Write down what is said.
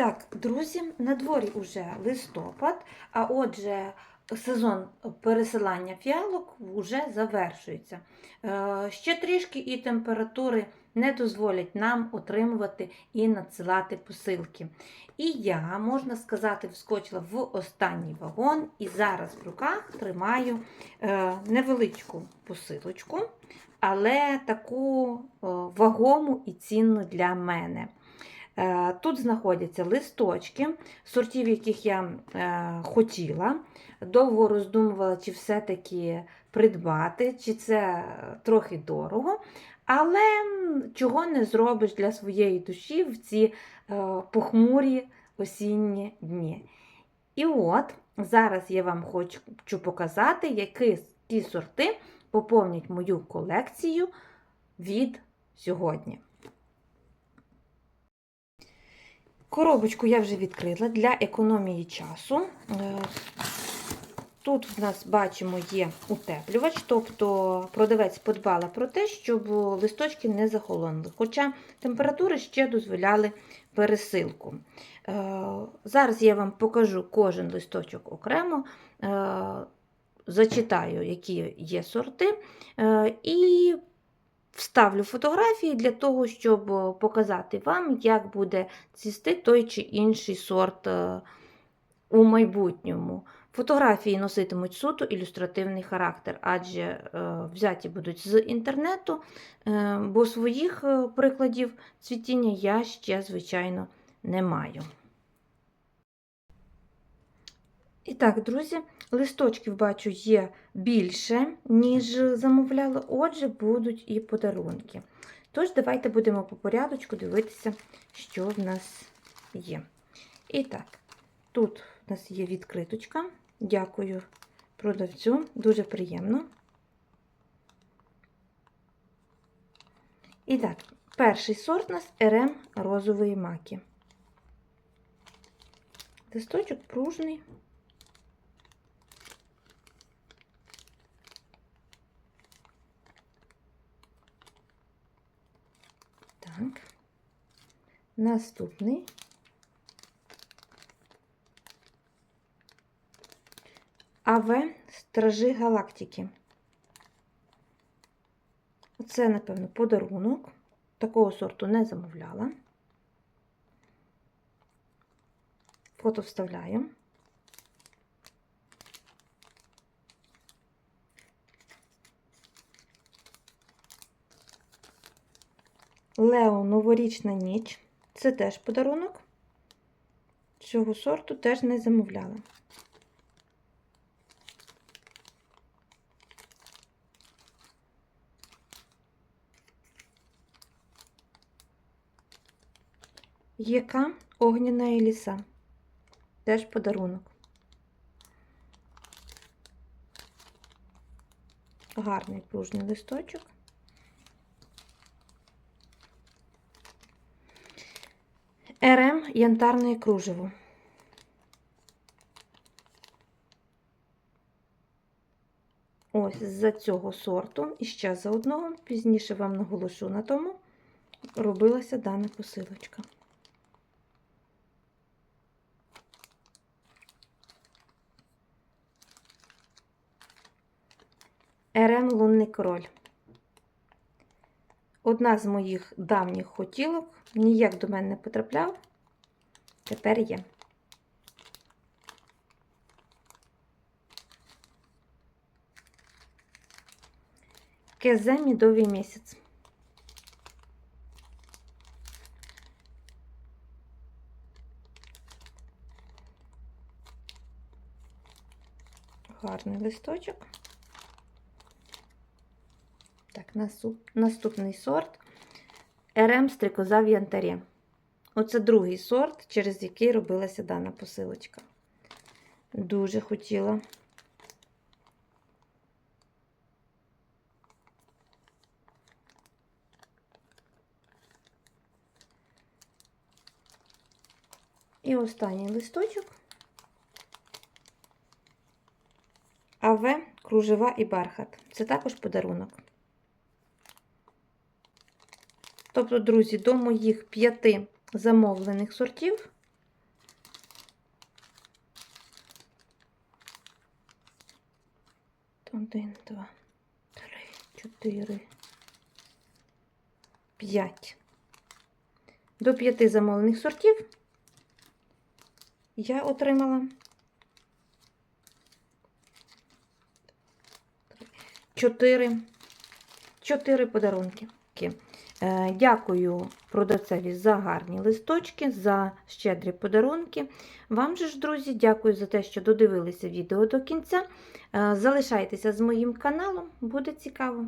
Так, друзі, на дворі уже листопад, а отже, сезон пересилання фіалок вже завершується. Е, Ще трішки і температури не дозволять нам отримувати і надсилати посилки. І я, можна сказати, вскочила в останній вагон і зараз в руках тримаю е, невеличку посилочку, але таку е, вагому і цінну для мене. Е, Тут знаходяться листочки, сортів, яких я е, хотіла. Довго роздумувала, чи все-таки придбати, чи це трохи дорого. Але чого не зробиш для своєї душі в ці е, похмурі осінні дні. І от зараз я вам хочу показати, які, які сорти поповнять мою колекцію від сьогодні. Коробочку я вже відкрила для економії часу. Е, Тут в нас бачимо є утеплювач, тобто продавець подбала про те, щоб листочки не захолонули. Хоча температури ще дозволяли пересилку. Е, Зараз я вам покажу кожен листочок окремо, е, зачитаю, які є сорти, і вставлю фотографії для того, щоб показати вам, як буде цвісти той чи інший сорт е, у майбутньому. Фотографії носитимуть суто ілюстративний характер, адже е, взяті будуть з інтернету, е, бо своїх е, прикладів цвітіння я ще, звичайно, не маю. І так, друзі, листочків бачу є більше, ніж замовляла, отже, будуть і подарунки. Тож, давайте будемо по порядочку дивитися, що в нас є. І так, тут у нас є відкриточка. Дякую продавцю, дуже приємно. І так, перший сорт у нас РМ розової маки. Листочок пружний. Так. Наступний. АВ Стражі Галактики. Це, напевно, подарунок. Такого сорту не замовляла. Фото вставляю. Лео Новорічна ніч. Це теж подарунок. Цього сорту теж не замовляла. Яка огняна ліса. Теж подарунок. Гарний пружний листочок. РМ янтарне кружево. Ось за цього сорту і ще за одного, пізніше вам наголошу на тому, робилася дана посилочка. РМ Лунний король. Одна з моїх давніх хотілок, ніяк до мене не потрапляв, тепер є. Кезе мідовий місяць. Гарний листочок. Так, наступний сорт РМ стрикоза в янтарі. Оце другий сорт, через який робилася дана посилочка. Дуже хотіла. І останній листочок. АВ, кружева і бархат. Це також подарунок. Тобто, друзі, до моїх п'яти замовлених сортів. Один, два, три, чотири, п'ять. До п'яти замовлених сортів я отримала чотири, чотири подарунки. Е, Дякую продавцеві за гарні листочки, за щедрі подарунки. Вам же ж, друзі, дякую за те, що додивилися відео до кінця. Е, Залишайтеся з моїм каналом, буде цікаво.